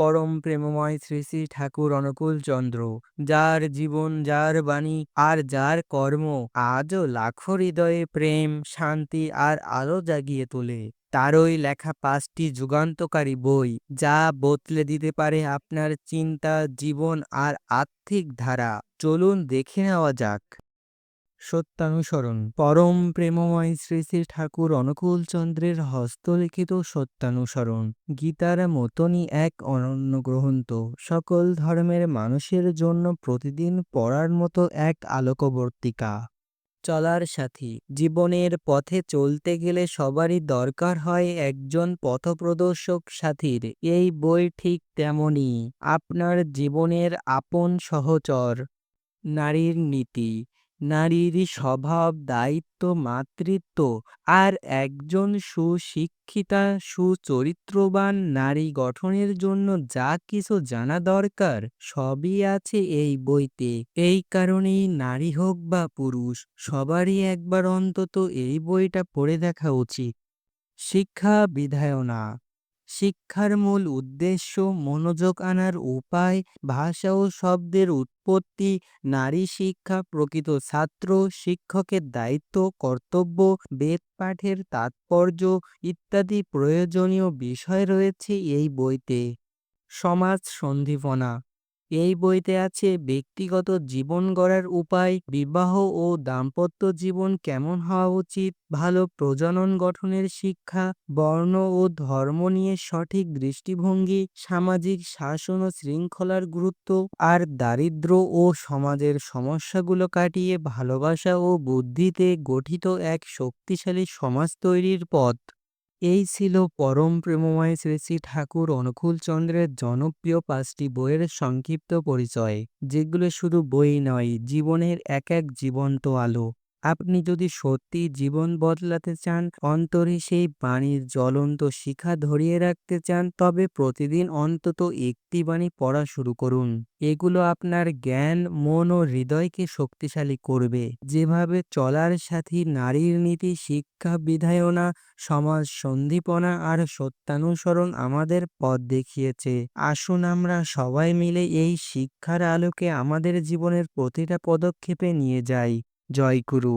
পরম প্রেমময় শ্রী শ্রী ঠাকুর অনুকূল চন্দ্র। যার জীবন, যার বাণী, আর যার কর্ম আজও লাখো হৃদয়ে প্রেম, শান্তি আর আলো জাগিয়ে তোলে। তারই লেখা পাঁচটি যুগান্তকারী বই, যা বদলে দিতে পারে আপনার চিন্তা, জীবন আর আর্থিক ধারা। চলুন দেখে নেওয়া যাক। সত্যানুসরণ। পরম প্রেমময় শ্রী শ্রী ঠাকুর অনুকূল চন্দ্রের হস্তলিখিত সত্যানুসরণ। গীতার মতনই এক অনন্য গ্রন্থ। সকল ধর্মের মানুষের জন্য প্রতিদিন পড়ার মতো এক আলোকবর্তিকা। চলার সাথী। জীবনের পথে চলতে গেলে সবারই দরকার হয় একজন পথপ্রদর্শক সাথীর। এই বই ঠিক তেমনই। আপনার জীবনের আপন সহচর। নারীর নীতি। নারীর স্বভাব, দায়িত্ব, মাতৃত্ব আর একজন সুশিক্ষিতা, সুচরিত্রবান নারী গঠনের জন্য যা কিছু জানা দরকার সবই আছে এই বইতে। এই কারণেই নারী হোক বা পুরুষ, সবারই একবার অন্তত এই বইটা পড়ে দেখা উচিত। শিক্ষা বিধায়না শিক্ষার মূল উদ্দেশ্য মনোযোগ আনার উপায়, ভাষা ও শব্দের উৎপত্তি, নারী শিক্ষা, প্রকৃত ছাত্র, শিক্ষকের দায়িত্ব, কর্তব্য, বেদ পাঠের তাৎপর্য ইত্যাদি প্রয়োজনীয় বিষয় রয়েছে এই বইতে। সমাজ সন্ধিপনা এই বইতে আছে ব্যক্তিগত জীবন গড়ার উপায়, বিবাহ ও দাম্পত্য জীবন কেমন হওয়া উচিত, ভালো প্রজনন গঠনের শিক্ষা, বর্ণ ও ধর্ম নিয়ে সঠিক দৃষ্টিভঙ্গি, সামাজিক শাসন ও শৃঙ্খলার গুরুত্ব, আর দারিদ্র্য ও সমাজের সমস্যাগুলো কাটিয়ে ভালোবাসা ও বুদ্ধিতে গঠিত এক শক্তিশালী সমাজ তৈরির পথ। এই ছিল পরম প্রেমময় শ্রী শ্রী ঠাকুর অনুকূল চন্দ্রের জনপ্রিয় পাঁচটি বইয়ের সংক্ষিপ্ত পরিচয়, যেগুলো শুধু বই নয়, জীবনের এক এক জীবন্ত আলো। আপনি যদি সত্যি জীবন বদলাতে চান, অন্তরে সেই বাণীর জ্বলন্ত শিখা ধরিয়ে রাখতে চান, তবে প্রতিদিন অন্তত একটি বাণী পড়া শুরু করুন। এগুলো আপনার জ্ঞান, মন ও হৃদয়কে শক্তিশালী করবে। যেভাবে চলার সাথী নারীর নীতি, শিক্ষা, বিধায়না, সমাজ সন্ধিপনা আর সত্যানুসরণ আমাদের পথ দেখিয়েছে। আসুন আমরা সবাই মিলে এই শিক্ষার আলোকে আমাদের জীবনের প্রতিটা পদক্ষেপে নিয়ে যাই। জয় গুরু